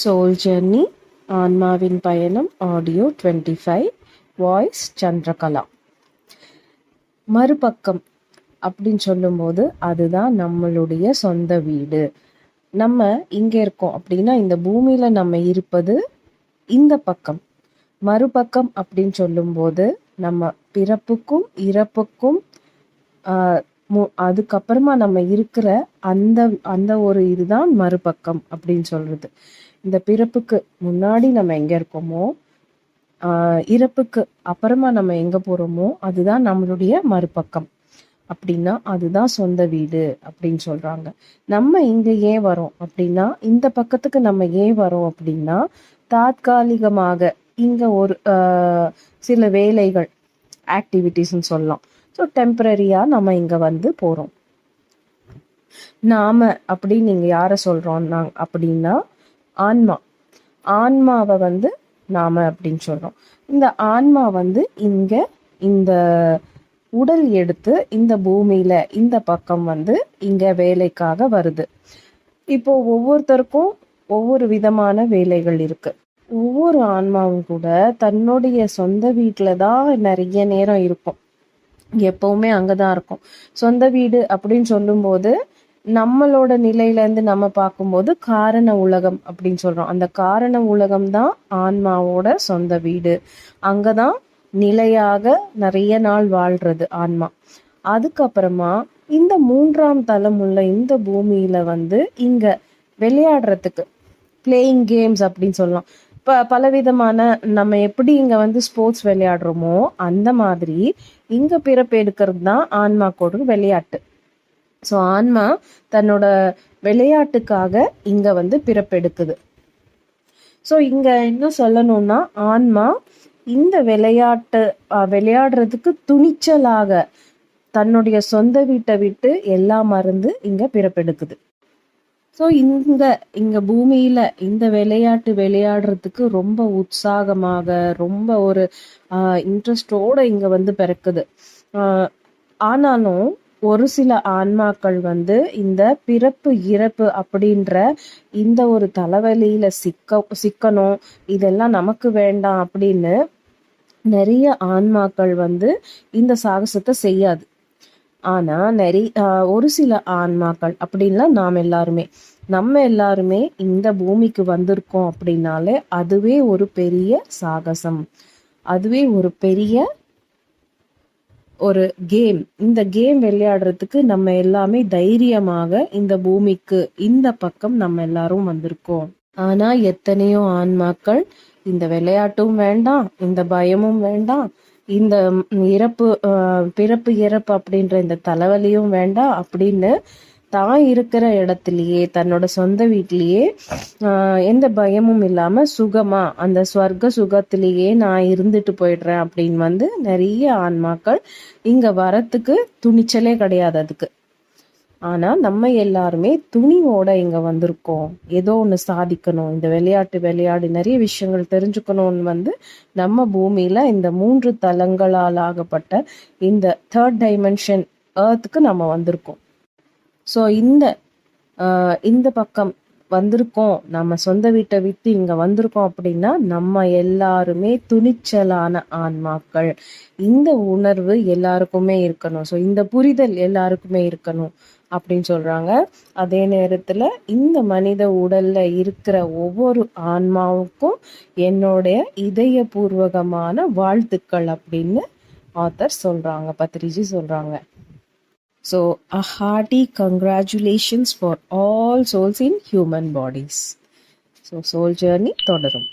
Soul journey ஆன்மாவின் பயணம் audio twenty five voice Chandrakala மறுபக்கம் அப்படின்னு சொல்லும்போது அதுதான் நம்மளுடைய சொந்த வீடு. நம்ம இங்கே இருக்கோம் அப்படின்னா இந்த பூமியில் நம்ம இருப்பது இந்த பக்கம். மறுபக்கம் அப்படின்னு சொல்லும்போது நம்ம பிறப்புக்கும் இறப்புக்கும் அதுக்கப்புறமா நம்ம இருக்கிற அந்த அந்த ஒரு இதுதான் மறுபக்கம் அப்படின்னு சொல்றது. இந்த பிறப்புக்கு முன்னாடி நம்ம எங்கே இருக்கோமோ இறப்புக்கு அப்புறமா நம்ம எங்கே போகிறோமோ அதுதான் நம்மளுடைய மறுபக்கம். அப்படின்னா அதுதான் சொந்த வீடு அப்படின்னு சொல்றாங்க. நம்ம இங்க ஏன் வரோம் அப்படின்னா இந்த பக்கத்துக்கு நம்ம ஏன் வரோம் அப்படின்னா தாத்காலிகமாக இங்க ஒரு சில வேலைகள் ஆக்டிவிட்டிஸ்ன்னு சொல்லலாம். ஸோ டெம்பரரியாக நம்ம இங்கே வந்து போகிறோம் நாம அப்படின்னு நீங்கள் யாரை சொல்கிறோம் நாங்கள் அப்படின்னா ஆன்மா. ஆன்மாவை வந்து நாம அப்படின்னு சொல்கிறோம் இந்த ஆன்மா வந்து இங்கே இந்த உடல் எடுத்து இந்த பூமியில இந்த பக்கம் வந்து இங்க வேலைக்காக வருது. இப்போ ஒவ்வொருத்தருக்கும் ஒவ்வொரு விதமான வேலைகள் இருக்கு. ஒவ்வொரு ஆன்மாவும் கூட தன்னுடைய சொந்த வீட்டில தான் நிறைய நேரம் இருக்கும். எப்பவுமே அங்கதான் இருக்கும். சொந்த வீடு அப்படின்னு சொல்லும்போது நம்மளோட நிலையிலேருந்து நம்ம பார்க்கும்போது காரண உலகம் அப்படின்னு சொல்கிறோம் அந்த காரண உலகம் தான் ஆன்மாவோட சொந்த வீடு. அங்கே தான் நிலையாக நிறைய நாள் வாழ்றது ஆன்மா. அதுக்கப்புறமா இந்த மூன்றாம் தலம் உள்ள இந்த பூமியில வந்து இங்க விளையாடுறதுக்கு பிளேயிங் கேம்ஸ் அப்படின்னு சொல்லலாம். இப்போ பலவிதமான நம்ம எப்படி இங்க வந்து ஸ்போர்ட்ஸ் விளையாடுறோமோ அந்த மாதிரி இங்க பிறப்பு எடுக்கிறது தான் ஆன்மாக்கோட விளையாட்டு. ஸோ ஆன்மா தன்னோட விளையாட்டுக்காக இங்கே வந்து பிறப்பெடுக்குது. ஸோ இங்கே என்ன சொல்லணும்னா ஆன்மா இந்த விளையாட்டு விளையாடுறதுக்கு துணிச்சலாக தன்னுடைய சொந்த வீட்டை விட்டு எல்லாம் மறந்து இங்கே பிறப்பெடுக்குது. ஸோ இந்த இங்கே பூமியில் இந்த விளையாட்டு விளையாடுறதுக்கு ரொம்ப உற்சாகமாக ரொம்ப ஒரு இன்ட்ரெஸ்டோட இங்கே வந்து பிறக்குது. ஆனாலும் ஒரு சில ஆன்மாக்கள் வந்து இந்த பிறப்பு இறப்பு அப்படின்ற இந்த ஒரு தலைவலியில சிக்க சிக்கணும். இதெல்லாம் நமக்கு வேண்டாம் அப்படின்னு நிறைய ஆன்மாக்கள் வந்து இந்த சாகசத்தை செய்யாது. ஆனா நிறைய ஒரு சில ஆன்மாக்கள் அப்படின்லாம் நாம் எல்லாருமே. நம்ம எல்லாருமே இந்த பூமிக்கு வந்திருக்கோம் அப்படின்னாலே அதுவே ஒரு பெரிய சாகசம். அதுவே ஒரு பெரிய ஒரு கேம் இந்த கேம் விளையாடுறதுக்கு நம்ம எல்லாமே தைரியமாக இந்த பூமிக்கு இந்த பக்கம் நம்ம எல்லாரும் வந்திருக்கோம். ஆனா எத்தனையோ ஆன்மாக்கள் இந்த விளையாட்டும் வேண்டாம் இந்த பயமும் வேண்டாம் இந்த இறப்பு பிறப்பு இறப்பு அப்படின்ற இந்த தலைவலியும் வேண்டாம் அப்படின்னு தான் இருக்கிற இடத்துலயே தன்னோட சொந்த வீட்லயே எந்த பயமும் இல்லாம சுகமா அந்த ஸ்வர்க்க சுகத்திலேயே நான் இருந்துட்டு போயிடுறேன் அப்படின்னு வந்து நிறைய ஆன்மாக்கள் இங்க வரத்துக்கு துணிச்சலே கிடையாது அதுக்கு. ஆனா நம்ம எல்லாருமே துணிவோட இங்க வந்திருக்கோம். ஏதோ ஒண்ணு சாதிக்கணும் இந்த விளையாட்டு விளையாடி நிறைய விஷயங்கள் தெரிஞ்சுக்கணும்னு வந்து நம்ம பூமியில இந்த மூன்று தலங்களால் ஆகப்பட்ட இந்த தேர்ட் டைமென்ஷன் ஏர்த்துக்கு நம்ம வந்திருக்கோம். ஸோ இந்த இந்த பக்கம் வந்திருக்கோம் நம்ம சொந்த வீட்டை விட்டு இங்கே வந்திருக்கோம் அப்படின்னா நம்ம எல்லாருமே துணிச்சலான ஆன்மாக்கள். இந்த உணர்வு எல்லாருக்குமே இருக்கணும். ஸோ இந்த புரிதல் எல்லாருக்குமே இருக்கணும் அப்படின்னு சொல்கிறாங்க அதே நேரத்தில் இந்த மனித உடலில் இருக்கிற ஒவ்வொரு ஆன்மாவுக்கும் என்னுடைய இதயபூர்வகமான வாழ்த்துக்கள் அப்படின்னு ஆத்தர் சொல்கிறாங்க பத்ரிஜி சொல்கிறாங்க So, a hearty congratulations for all souls in human bodies. So, soul journey தொடரும்